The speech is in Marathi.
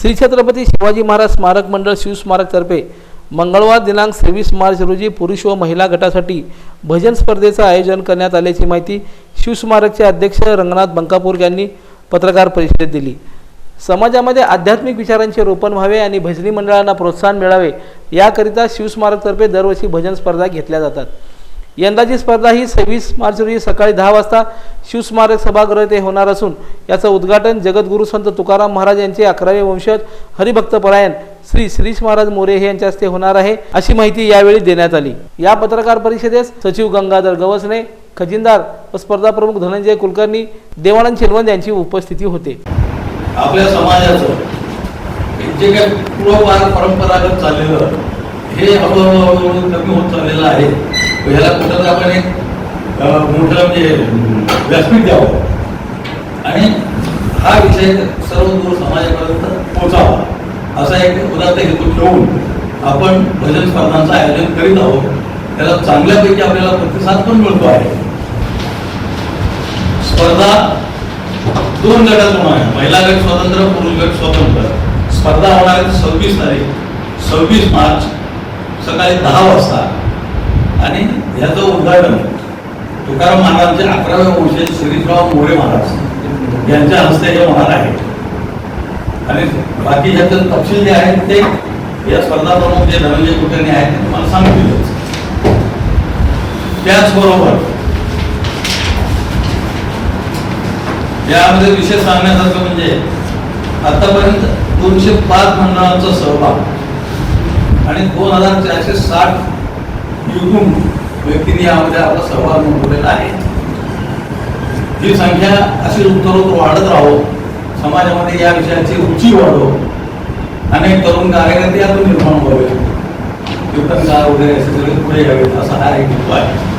श्री छत्रपती शिवाजी महाराज स्मारक मंडळ शिवस्मारकतर्फे मंगळवार दिनांक सव्वीस मार्च रोजी पुरुष व महिला गटासाठी भजन स्पर्धेचं आयोजन करण्यात आल्याची माहिती शिवस्मारकचे अध्यक्ष रंगनाथ बंकापूर यांनी पत्रकार परिषदेत दिली. समाजामध्ये आध्यात्मिक विचारांचे रोपण व्हावे आणि भजनी मंडळांना प्रोत्साहन मिळावे याकरिता शिवस्मारकतर्फे दरवर्षी भजन स्पर्धा घेतल्या जातात. यंदाची स्पर्धा ही सव्वीस मार्च रोजी सकाळी दहा वाजता शिवस्मारक सभागृह ते होणार असून याचं उद्घाटन जगद्गुरू संत तुकाराम महाराज यांचे अकरावे वंशज हरिभक्तपरायण श्री श्रीश महाराज मोरे हे यांच्या हस्ते होणार आहे अशी माहिती यावेळी देण्यात आली. या पत्रकार परिषदेस सचिव गंगाधर गवसने खजिनदार व स्पर्धा प्रमुख धनंजय कुलकर्णी देवानंद शेलवंत यांची उपस्थिती होते. आपल्या समाजाचं. जे काही पूर्वपार परंपरागत चाललेलं हे हळूहळू हळूहळू कमी होत चाललेलं आहे. ह्याला कुठं आपण एक मोठं म्हणजे व्यासपीठ द्यावं. आणि हा विषय सर्व दूर समाजापर्यंत पोहोचावा. असा एक उदात्त हेतू ठेवून आपण भजन स्पर्धांचं आयोजन करीत आहोत. त्याला चांगल्यापैकी आपल्याला प्रतिसाद पण मिळतो आहे. स्पर्धा दोन गटात होणार आहे महिला गट स्वतंत्र पुरुष गट स्वतंत्र. स्पर्धा होणार आहे सव्वीस तारीख. सव्वीस मार्च सकाळी दहा वाजता. आणि ह्याचं उद्घाटन तुकाराम महाराजांचे अकराव्या वंशज श्रीराव मोरे महाराज यांच्या हस्ते हे होणार आहे. आणि बाकी ह्याचे तपशील जे आहेत ते या स्पर्धा प्रमुख जे धनंजय कुलकर्णी आहेत ते तुम्हाला सांगतीलच त्याचबरोबर यामध्ये विषय सांगण्यासारखं म्हणजे आतापर्यंत दोनशे पाच मंडळांचा सहभाग आणि दोन हजार चारशे साठ युगुम व्यक्तींनी यामध्ये आपला सहभाग नोंदवलेला आहे. ही संख्या अशी उत्तरोत्तर वाढत राहो समाजामध्ये या विषयाची रुची वाढो अनेक तरुण कार्यकर्ते यातून निर्माण व्हावे. कीर्तनकार वगैरे असे सगळे पुढे यावेत असा हा एक हेतू आहे